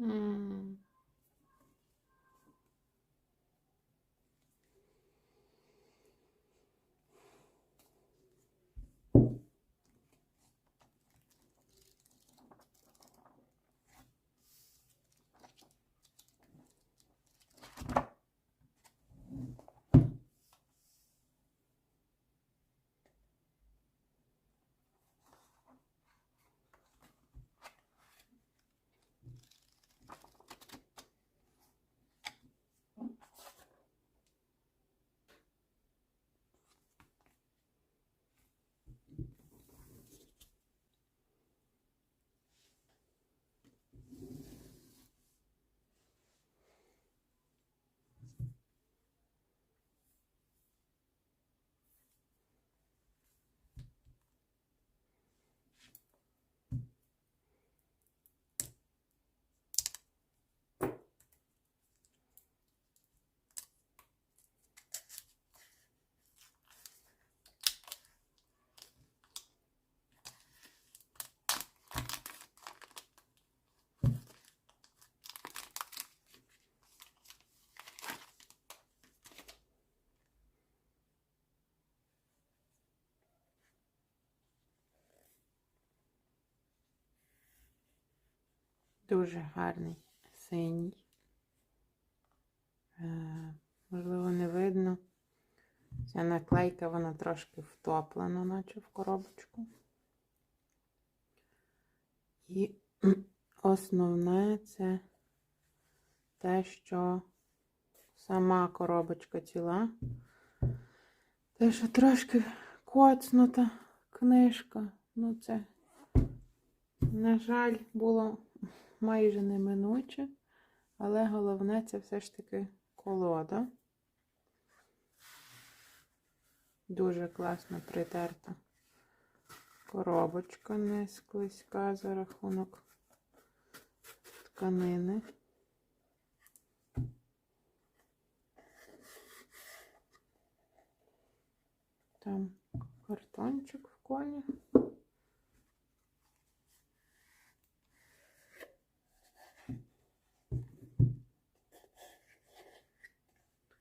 嗯。Дуже гарний синій. Е, можливо, не видно. Ця наклейка, вона трошки втоплена, наче в коробочку. І основне це те, що сама коробочка ціла. Те, що трошки коцнута книжка. Ну, це, на жаль, було майже неминуче, але головне це все ж таки колода. Дуже класно притерта коробочка, не склизька за рахунок тканини. Там картончик в колі.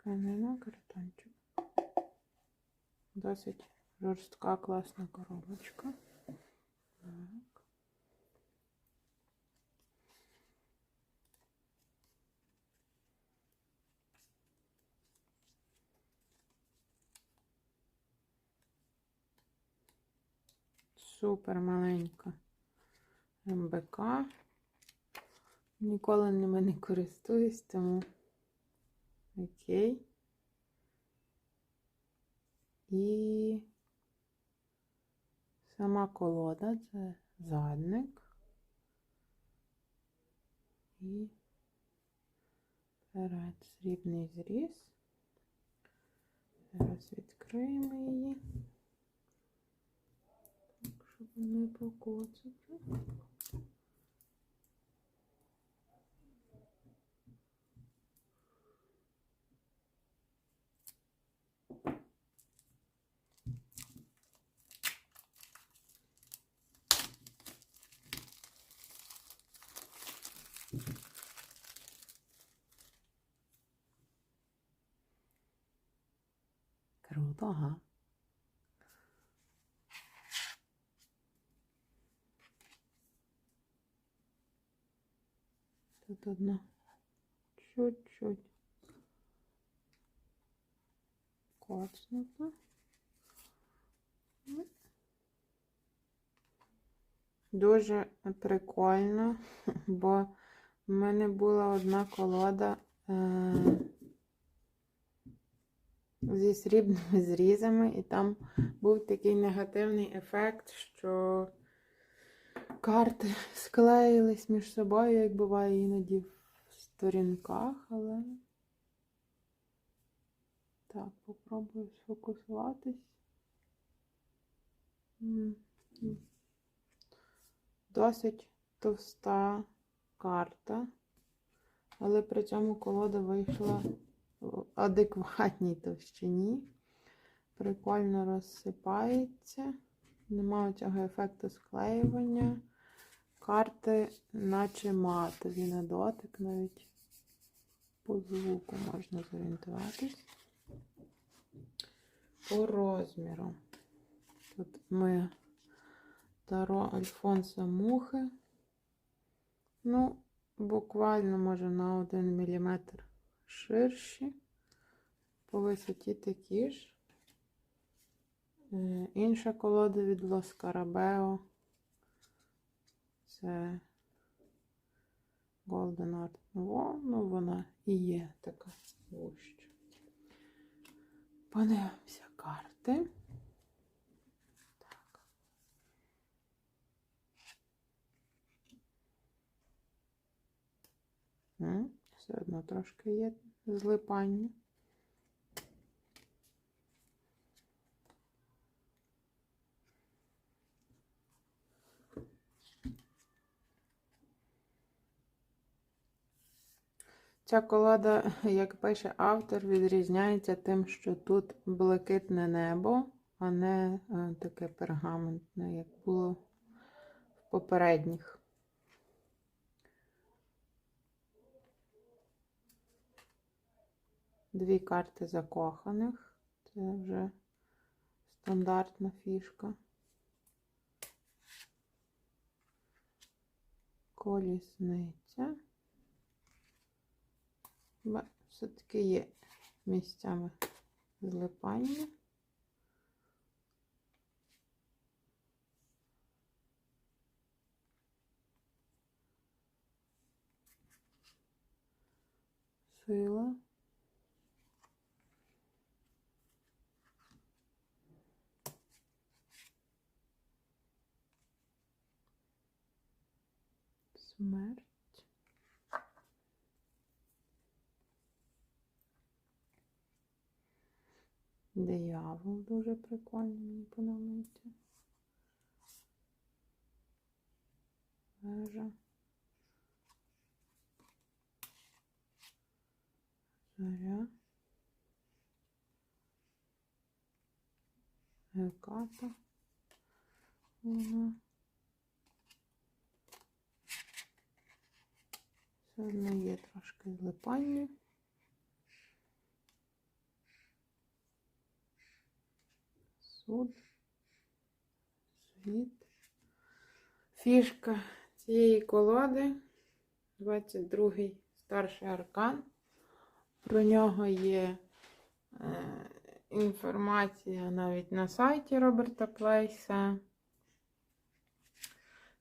Тканина, картончик. Досить жорстка, класна коробочка. Так. Супер маленька МБК. Ніколи ними не користуюсь, тому окей. І сама колода це задник. І перед срібний зріз. Зараз відкриємо її. Щоб не покоцати. Круто. Тут одна чуть-чуть коцнута. Ну. Дуже прикольно, бо в мене була одна колода. Е зі срібними зрізами, і там був такий негативний ефект, що карти склеїлись між собою, як буває іноді в сторінках, але так, попробую сфокусуватись. Досить товста карта, але при цьому колода вийшла адекватній товщині. Прикольно розсипається. Немає цього ефекту склеювання. Карти, наче матові на дотик, навіть по звуку можна зорієнтуватись. По розміру. Тут ми Таро Альфонса Мухи. Ну, буквально, може, на 1 мм ширші, по висоті такі ж. Е, інша колода від Лоскарабео. Це Golden Art Nouveau, ну вона і є така вуща. Подивимося карти. Так. М? Все одно трошки є злипання. Ця колода, як пише автор, відрізняється тим, що тут блакитне небо, а не е, таке пергаментне, як було в попередніх. Дві карти закоханих. Це вже стандартна фішка. Колісниця. Все-таки є місцями злипання. Сила. Смерть. Диявол дуже прикольний, мені подобається. Вежа. Заря. Геката. Вона. Все одно є трошки злипання. Суд. Світ. Фішка цієї колоди. 22-й старший аркан. Про нього є е, інформація навіть на сайті Роберта Плейса.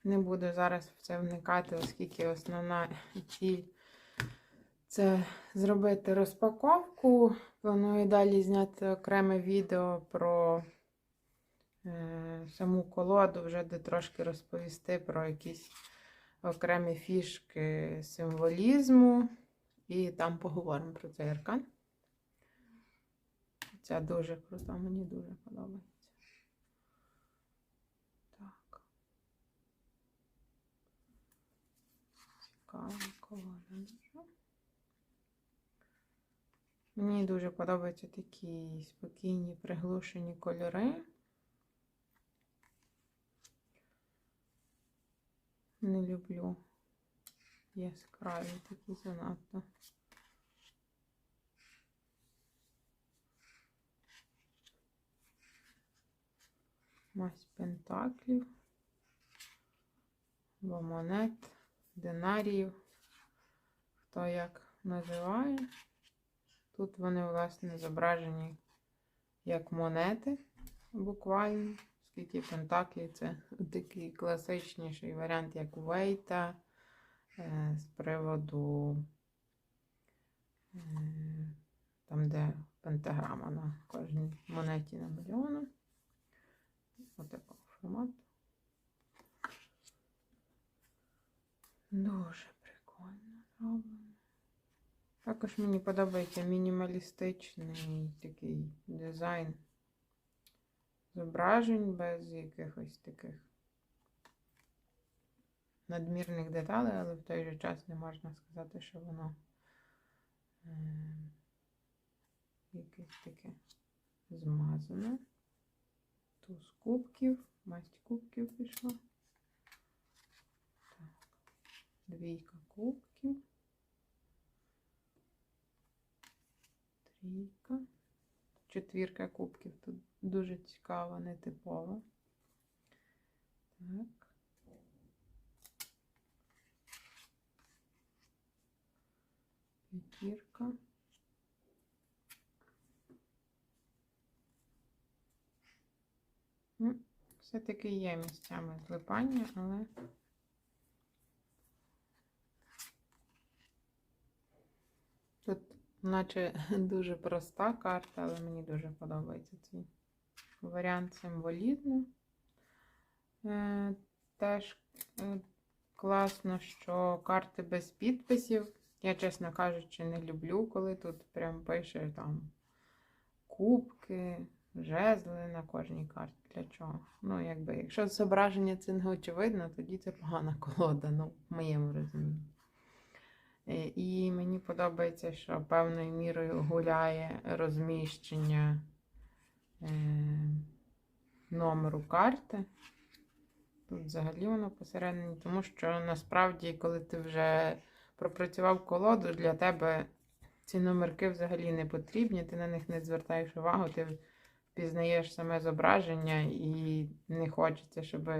Не буду зараз в це вникати, оскільки основна ціль це зробити розпаковку. Планую далі зняти окреме відео про е, саму колоду, вже де трошки розповісти про якісь окремі фішки символізму. І там поговоримо про цей аркан. Ця дуже крута, мені дуже подобається. Так. Цікава колода. дуже. Мені дуже подобаються такі спокійні, приглушені кольори. Не люблю яскраві такі занадто. Мась пентаклів, або монет, динаріїв, хто як називає. Тут вони, власне, зображені як монети, буквально, скільки пентаклів це такий класичніший варіант, як Вейта, е, з приводу е, там, де пентаграма на кожній монеті намальована. Ось такого формату. Дуже прикольно зроблено. Також мені подобається мінімалістичний такий дизайн зображень без якихось таких надмірних деталей, але в той же час не можна сказати, що воно е, якесь таке змазане. Туз кубків, масть кубків пішла. Так. Двійка кубків. Трійка. Четвірка кубків. Тут дуже цікава, нетипова. Так. П'ятірка. Все-таки є місцями злипання, але тут, наче, дуже проста карта, але мені дуже подобається цей варіант символізму. Е, Теж е, класно, що карти без підписів. Я, чесно кажучи, не люблю, коли тут прям пише там кубки, жезли на кожній карті. Для чого? Ну, якби, якщо зображення це не очевидно, тоді це погана колода, ну, в моєму розумінні. Е, І мені подобається, що певною мірою гуляє розміщення е, номеру карти. Тут взагалі воно посередині, тому що насправді, коли ти вже пропрацював колоду, для тебе ці номерки взагалі не потрібні, ти на них не звертаєш увагу, ти пізнаєш саме зображення і не хочеться, щоб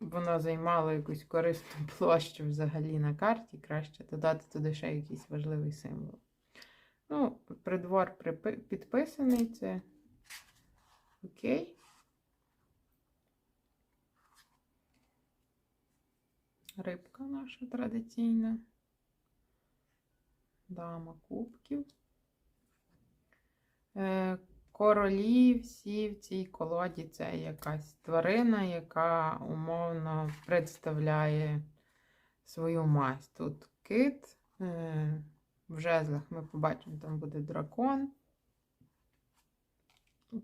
воно займало якусь корисну площу взагалі на карті, краще додати туди ще якийсь важливий символ. Ну, придвор підписаний, це окей. Рибка наша традиційна. Дама кубків. Королі всі в цій колоді це якась тварина, яка умовно представляє свою масть. Тут кит. е, В жезлах ми побачимо, там буде дракон.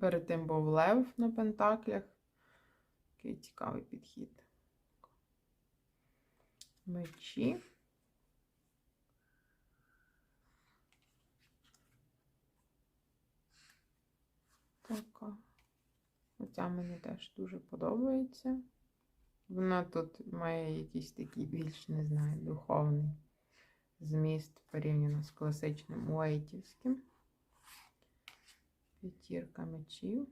Перед тим був лев на пентаклях. Такий цікавий підхід. Мечі. Така. Оця мені теж дуже подобається. Вона тут має якийсь такий більш, не знаю, духовний зміст порівняно з класичним уейтівським. П'ятірка мечів.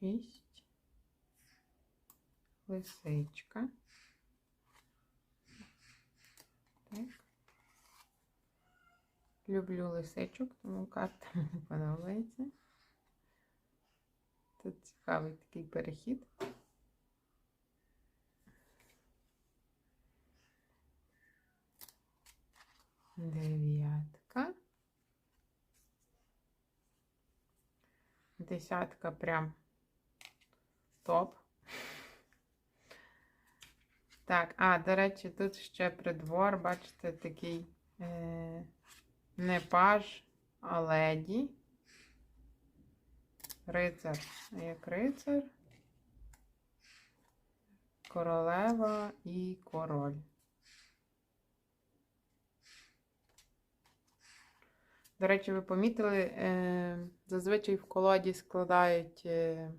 Шість. Лисичка. Так. Люблю лисичок, тому карта мені подобається. Тут цікавий такий перехід. Дев'ятка. Десятка прям топ. Так, а, до речі, тут ще придвор, бачите, такий е, не паж, а леді. Рицар, як рицар, королева і король. До речі, ви помітили, е, зазвичай в колоді складають е,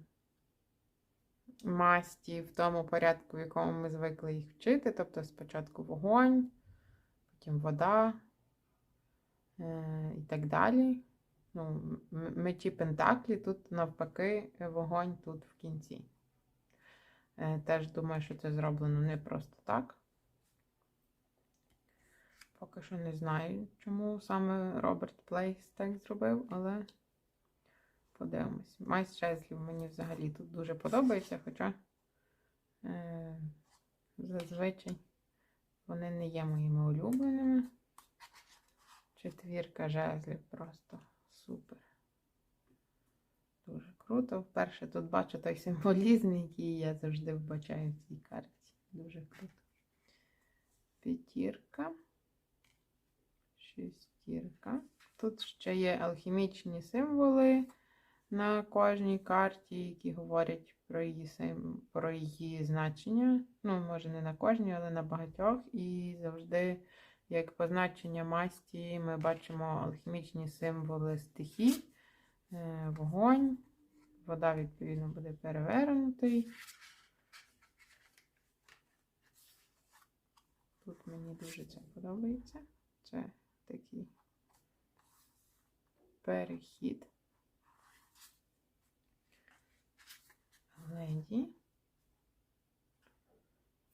масті в тому порядку, в якому ми звикли їх вчити. Тобто спочатку вогонь, потім вода і так далі. Ну, мечі Пентаклі тут навпаки вогонь тут в кінці. Е, Теж думаю, що це зроблено не просто так. Поки що не знаю, чому саме Роберт Плейс так зробив, але подивимось. Майс Чезлів мені взагалі тут дуже подобається, хоча е, зазвичай вони не є моїми улюбленими. Четвірка жезлів просто супер. Дуже круто. Вперше тут бачу той символізм, який я завжди вбачаю в цій карті. Дуже круто. П'ятірка. Шестірка. Тут ще є алхімічні символи на кожній карті, які говорять про її, сим... про її значення. Ну, може, не на кожній, але на багатьох. І завжди, як позначення масті, ми бачимо алхімічні символи стихій, Е, вогонь. Вода, відповідно, буде перевернутий. Тут мені дуже це подобається. Це такий перехід. Леді.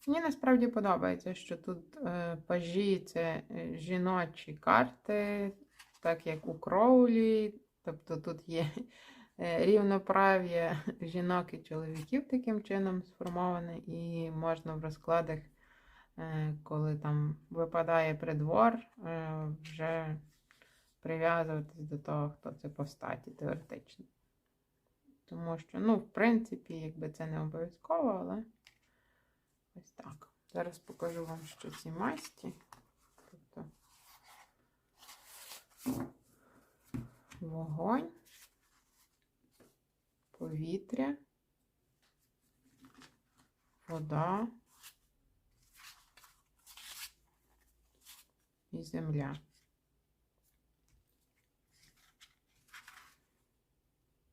Мені насправді подобається, що тут е, пажі це е, жіночі карти, так як у Кроулі. Тобто тут є е, рівноправ'я жінок і чоловіків таким чином сформоване, і можна в розкладах, е, коли там випадає придвор, е, вже прив'язуватись до того, хто це по статі теоретично. Тому що, ну, в принципі, якби це не обов'язково, але ось так. Зараз покажу вам, що ці масті. Тобто вогонь, повітря, вода і земля.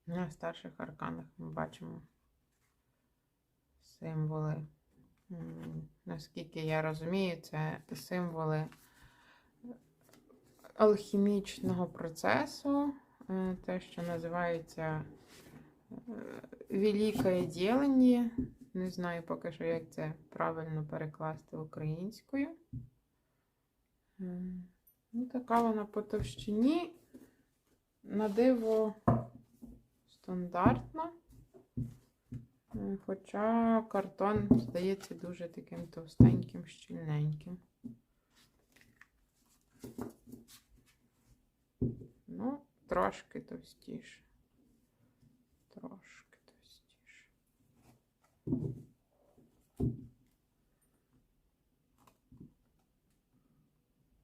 На старших арканах ми бачимо символи. Наскільки я розумію, це символи алхімічного процесу, е, те, що називається Великое ділення. Не знаю поки що, як це правильно перекласти українською. Е, Ну, така вона по товщині. На диво стандартна. Е, Хоча картон здається дуже таким товстеньким, щільненьким. Ну, трошки товстіше. Трошки товстіше.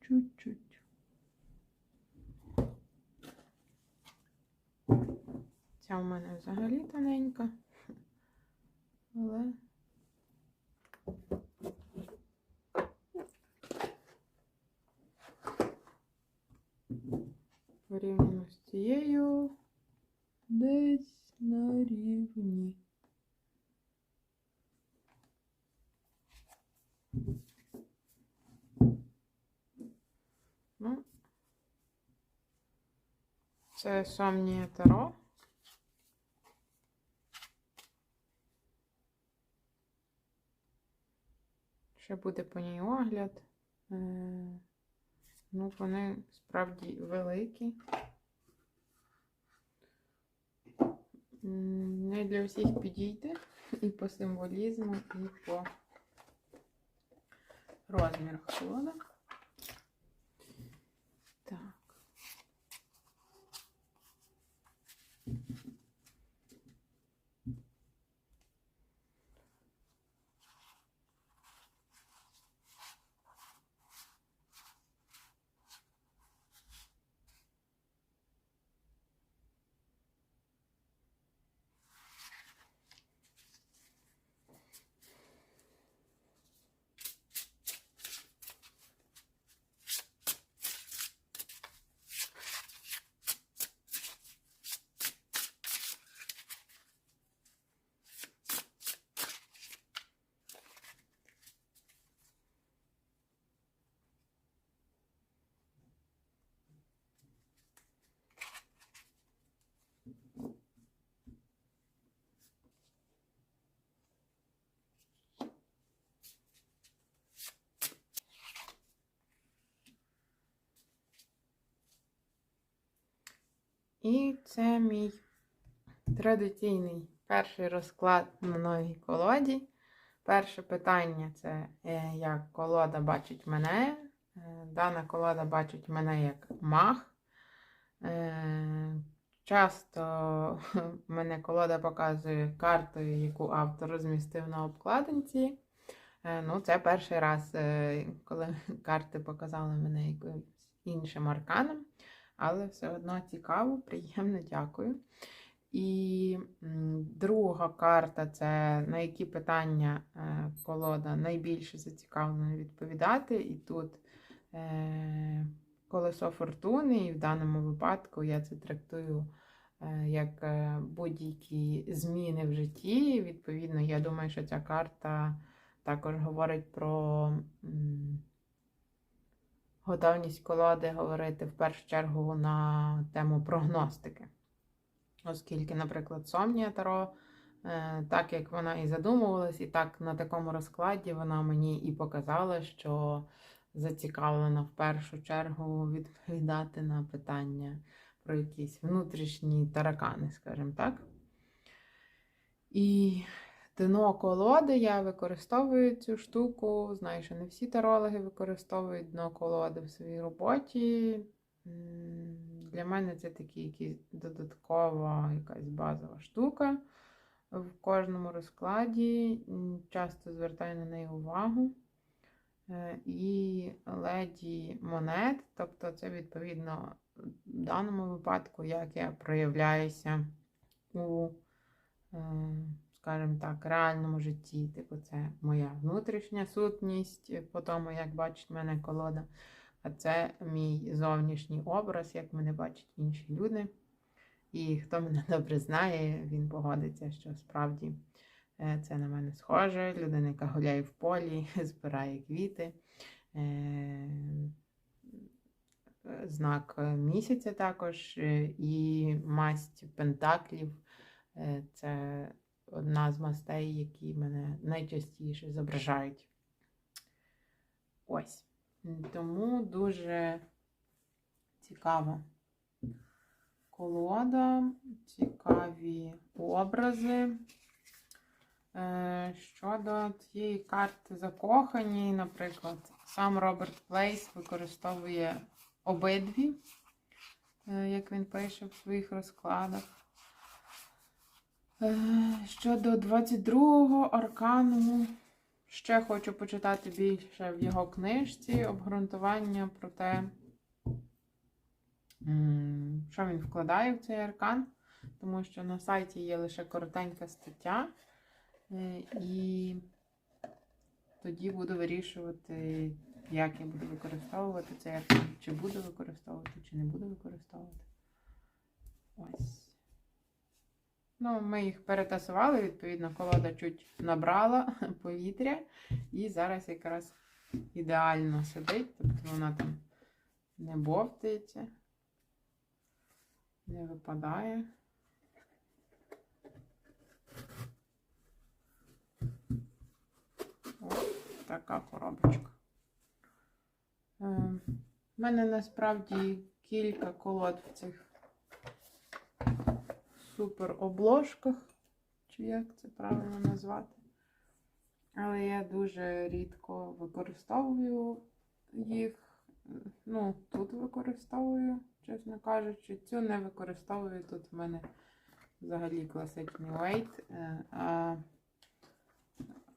Чуть-чуть. Ця в мене взагалі тоненька. Але порівняно з цією десь на рівні. Ну, це Сомнія Таро. Ще буде по ній огляд. Е, Ну, вони справді великі. Не для всіх підійде і по символізму, і по розміру холода. Так. І це мій традиційний перший розклад на новій колоді. Перше питання це е, як колода бачить мене. Е, Дана колода бачить мене як мах. Е, Часто мене колода показує картою, яку автор розмістив на обкладинці. Ну, це перший раз, коли карти показали мене якимось іншим арканом але все одно цікаво, приємно, дякую. І друга карта це на які питання е, колода найбільше зацікавлена відповідати. І тут е, колесо фортуни, і в даному випадку я це трактую е, як будь-які зміни в житті. Відповідно, я думаю, що ця карта також говорить про. Готовність колоди говорити в першу чергу на тему прогностики. Оскільки, наприклад, Сомнія Таро, е, так як вона і задумувалась, і так на такому розкладі вона мені і показала, що зацікавлена в першу чергу відповідати на питання про якісь внутрішні таракани, скажімо так. І дно колоди я використовую цю штуку. Знаю, що не всі тарологи використовують дно колоди в своїй роботі. Для мене це якась додаткова якась базова штука в кожному розкладі. Часто звертаю на неї увагу. Е, І леді монет, тобто це відповідно в даному випадку, як я проявляюся у е, скажімо так, реальному житті. Типу, це моя внутрішня сутність, по тому, як бачить мене колода. А це мій зовнішній образ, як мене бачать інші люди. І хто мене добре знає, він погодиться, що справді е, це на мене схоже. Людина, яка гуляє в полі, збирає квіти. Е, Знак місяця також, е, і масть пентаклів Це одна з мастей, які мене найчастіше зображають. Ось. Тому дуже цікава колода, цікаві образи. Е, Щодо цієї карти закохані, наприклад, сам Роберт Плейс використовує обидві, е, як він пише в своїх розкладах. Е, Щодо 22-го аркану, ще хочу почитати більше в його книжці обґрунтування про те, що він вкладає в цей аркан, тому що на сайті є лише коротенька стаття. Е, І тоді буду вирішувати, як я буду використовувати цей аркан. Чи буду використовувати, чи не буду використовувати. Ось. Ну, ми їх перетасували, відповідно, колода чуть набрала повітря. І зараз якраз ідеально сидить, тобто вона там не бовтається, не випадає. Ось така коробочка. У мене насправді кілька колод в цих супер обложках, чи як це правильно назвати. Але я дуже рідко використовую їх. Ну, тут використовую, чесно кажучи, цю не використовую. Тут в мене взагалі класичний вейт. е, А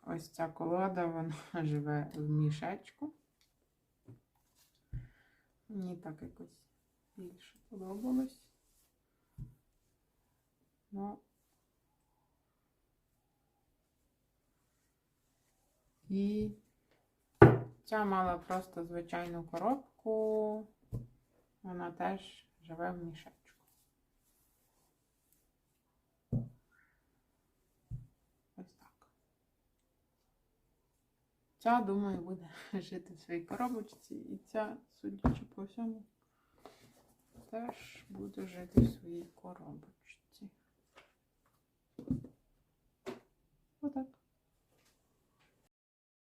ось ця колода, вона живе в мішечку. Мені так якось більше подобалось. Ну. І ця мала просто звичайну коробку. Вона теж живе в мішечку. Ось так. Ця, думаю, буде жити в своїй коробочці. І ця, судячи по всьому, теж буде жити в своїй коробочці. Отак.